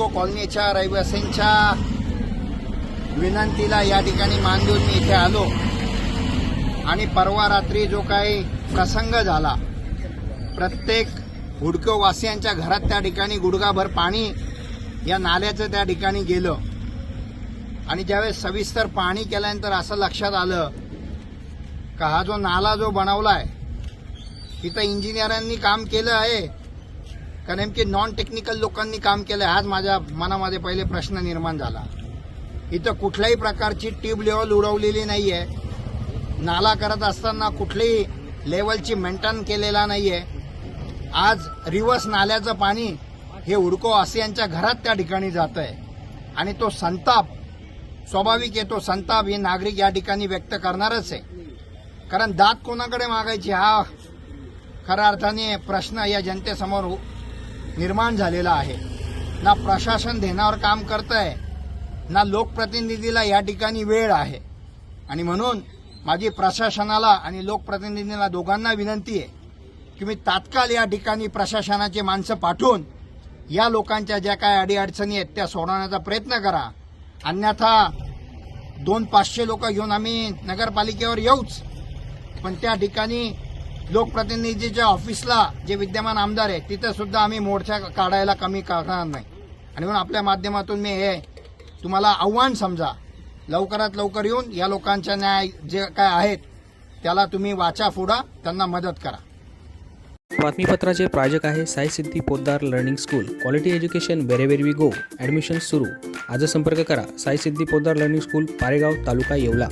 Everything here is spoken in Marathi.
हुडको कॉलनीच्या रहिवासींच्या विनंतीला या ठिकाणी मान देऊन मी इथे आलो. आणि परवा रात्री जो काही प्रसंग झाला प्रत्येक हुडकोवासियांच्या घरात त्या ठिकाणी गुडघाभर पाणी या नाल्याचं त्या ठिकाणी गेलं. आणि ज्यावेळेस सविस्तर पाणी केल्यानंतर असं लक्षात आलं का हा जो नाला जो बनवला आहे तिथं इंजिनियरांनी काम केलं आहे. का की नॉन टेक्निकल लोकांनी काम केलं आहे आज माझ्या मनामध्ये पहिले प्रश्न निर्माण झाला. इथं कुठल्याही प्रकारची ट्यूब लेवल उडवलेली नाही आहे नाला करत असताना कुठलीही लेवलची मेंटेन केलेला नाही आहे आज रिव्हर्स नाल्याचं पाणी हे उडको यांच्या घरात त्या ठिकाणी जात आहे आणि तो संताप स्वाभाविक आहे तो संताप हे नागरिक या ठिकाणी व्यक्त करणारच आहे. कारण दात कोणाकडे मागायची? हा खऱ्या अर्थाने प्रश्न या जनतेसमोर निर्माण झालेला आहे. ना प्रशासन धेनावर काम करत आहे ना लोकप्रतिनिधीला या ठिकाणी वेळ आहे. आणि म्हणून माझी प्रशासनाला आणि लोकप्रतिनिधींना दोघांना विनंती आहे की मी तात्काळ या ठिकाणी प्रशासनाची माणसं पाठवून या लोकांच्या ज्या काय अडीअडचणी आहेत त्या सोडवण्याचा प्रयत्न करा. अन्यथा दोन पाचशे लोक घेऊन आम्ही नगरपालिकेवर येऊच. पण त्या ठिकाणी लोकप्रतिनिधीच्या ऑफिसला जे विद्यमान आमदार आहे तिथं सुद्धा आम्ही मोर्चा काढायला कमी करणार नाही. आणि म्हणून आपल्या माध्यमातून मी हे तुम्हाला आव्हान समजा लवकरात लवकर येऊन या लोकांच्या न्याय जे काय आहेत त्याला तुम्ही वाचा फोडा त्यांना मदत करा. बातमीपत्राचे प्रायोजक आहे Sai Siddhi Podar learning school. Quality education wherever we go. Admission सुरू. आज संपर्क करा. Sai Siddhi Podar learning school Paregaon taluka Yeola.